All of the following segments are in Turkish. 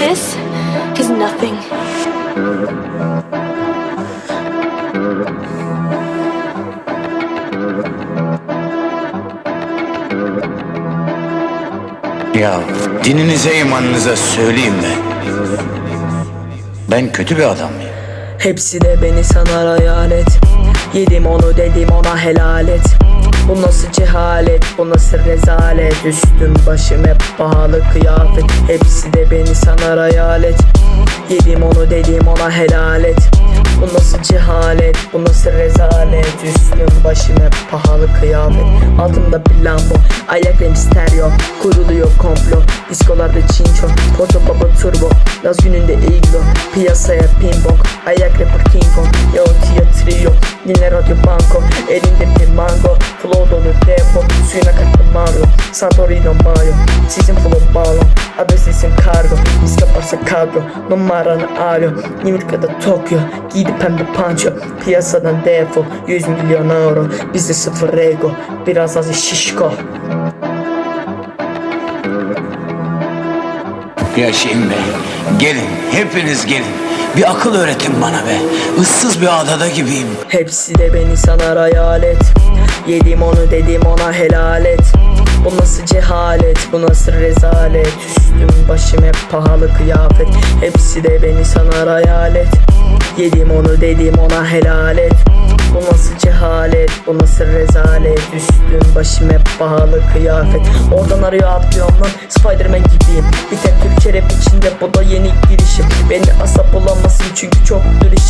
this is nothing. Ya dininize imanınıza söyleyeyim mi? Ben kötü bir adam mıyım? Hepsi de beni sanar hayalet Yedim onu dedim ona helal et Bu nasıl cehalet bu nasıl rezalet? Üstüm başım hep pahalı kıyafet. Hepsi de beni sanar hayalet. Yedim onu dedim ona helal et. Bu nasıl cehalet bu nasıl rezalet? Üstüm başım hep pahalı kıyafet. Altımda bir lambo Ayaklarım stereo. Kuruluyor komplo Diskolarda çinço. Porto baba turbo Yaz gününde iglo. Piyasaya pimbok Ayak rapper king kong. Yo trio Dinle radyo banko Elinde bir mango Flow dolu depo Suyuna kattım Mario. Santorino Mayo Sizin flow balon Adresesin kargo Biz kaparsa kadro Numaranı arıyor New York ya da Tokyo. Giydi pembe panço Piyasadan defol 100 milyon euro. Bizde sıfır ego Biraz az şişko Yaşayın be. Gelin, hepiniz gelin. Bir akıl öğretin bana be. Issız bir adada gibiyim. Hepsi de beni sanar hayalet Yedim onu dedim ona helal et. Bu nasıl cehalet bu nasıl rezalet? Üstüm başım hep pahalı kıyafet. Hepsi de beni sanar hayalet. Yedim onu dedim ona helal et. Bu nasıl cehalet bu nasıl rezalet? Üstüm başım hep pahalı kıyafet. Oradan arıyor atlıyorum lan. Spiderman gibiyim. Bir tek Türkçe rap içinde bu da yeni girişim. Beni asla bulamazsın çünkü çok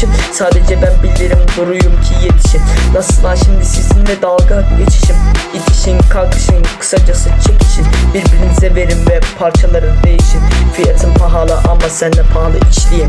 dürüstüm Sadece ben bilirim duruyum ki yetişin Nasıl lan şimdi sizinle dalga geçişim. İtişin kalkışın kısacası çekişin. Birbirinize verin ve parçaları değişin. Fiyatın pahalı ama sen de pahalı içliyim